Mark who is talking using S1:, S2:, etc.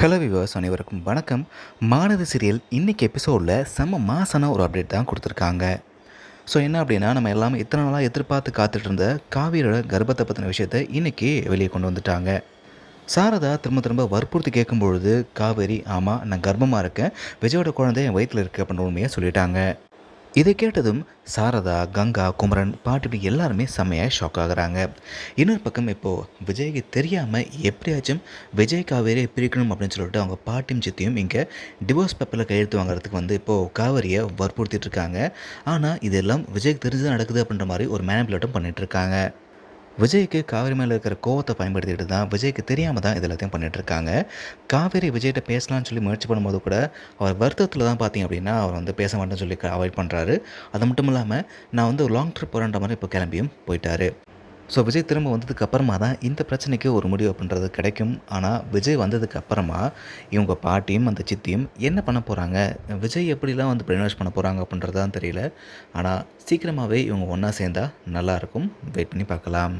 S1: Hello viewers அனைவருக்கும் வணக்கம். மானது serial இன்றைக்கி எபிசோடில் செம்ம மாசான ஒரு அப்டேட் தான் கொடுத்துருக்காங்க. ஸோ என்ன அப்படின்னா நம்ம எல்லாமே இத்தனை நாளாக எதிர்பார்த்து காத்துட்டு இருந்த காவிரியோட கர்ப்பத்தை பற்றின விஷயத்தை இன்றைக்கி வெளியே கொண்டு வந்துட்டாங்க. சாரதா திரும்ப திரும்ப வற்புறுத்தி கேட்கும்பொழுது காவேரி ஆமாம் நான் கர்ப்பமாக இருக்கேன். விஜயோட குழந்தை என் வயிற்றில் இருக்குது அப்படின்ற உண்மையை சொல்லிட்டாங்க. இதை கேட்டதும் சாரதா கங்கா குமரன் பாட்டு எல்லாருமே செம்மையாக ஷாக் ஆகுறாங்க. இன்னொரு பக்கம் இப்போது விஜய்க்கு தெரியாமல் எப்படியாச்சும் விஜய் காவேரியை பிரிக்கணும் அப்படின்னு சொல்லிட்டு அவங்க பாட்டியும் சித்தியும் இங்கே டிவோர்ஸ் பேப்பரில் கையெழுத்து வாங்குறதுக்கு வந்து இப்போது காவேரியை வற்புறுத்திட்டு இருக்காங்க. ஆனால் இதெல்லாம் விஜய்க்கு தெரிஞ்சு நடக்குது அப்படின்ற மாதிரி ஒரு மேனிபுலேட்டும் பண்ணிகிட்டு இருக்காங்க. விஜய்க்கு காவேரி மேலே இருக்கிற கோவத்தை பயன்படுத்திட்டு தான் விஜய்க்கு தெரியாமல் தான் இது எல்லாத்தையும் பண்ணிட்டு இருக்காங்க. காவேரி விஜய்கிட்ட பேசலாம்னு சொல்லி முயற்சி பண்ணும்போது கூட அவர் வருத்தத்தில் தான் பார்த்தீங்க அப்படின்னா அவர் வந்து பேச மாட்டேன்னு சொல்லி அவாய்ட் பண்ணுறாரு அது மட்டும் இல்லாமல் நான் வந்து ஒரு லாங் ட்ரிப் போகிறன்ற மாதிரி இப்போ கிளம்பியும் போயிட்டாரு. ஸோ விஜய் திரும்ப வந்ததுக்கு அப்புறமா தான் இந்த பிரச்சனைக்கு ஒரு முடிவு அப்படின்றது கிடைக்கும். ஆனால் விஜய் வந்ததுக்கு அப்புறமா இவங்க பாட்டியும் அந்த சித்தியும் என்ன பண்ண போகிறாங்க விஜய் எப்படிலாம் வந்து பிரெயின் பண்ண போகிறாங்க அப்படின்றது தான் தெரியல. ஆனால் சீக்கிரமாகவே இவங்க ஒன்றா சேர்ந்தால் நல்லாயிருக்கும் வெயிட் பண்ணி பார்க்கலாம்.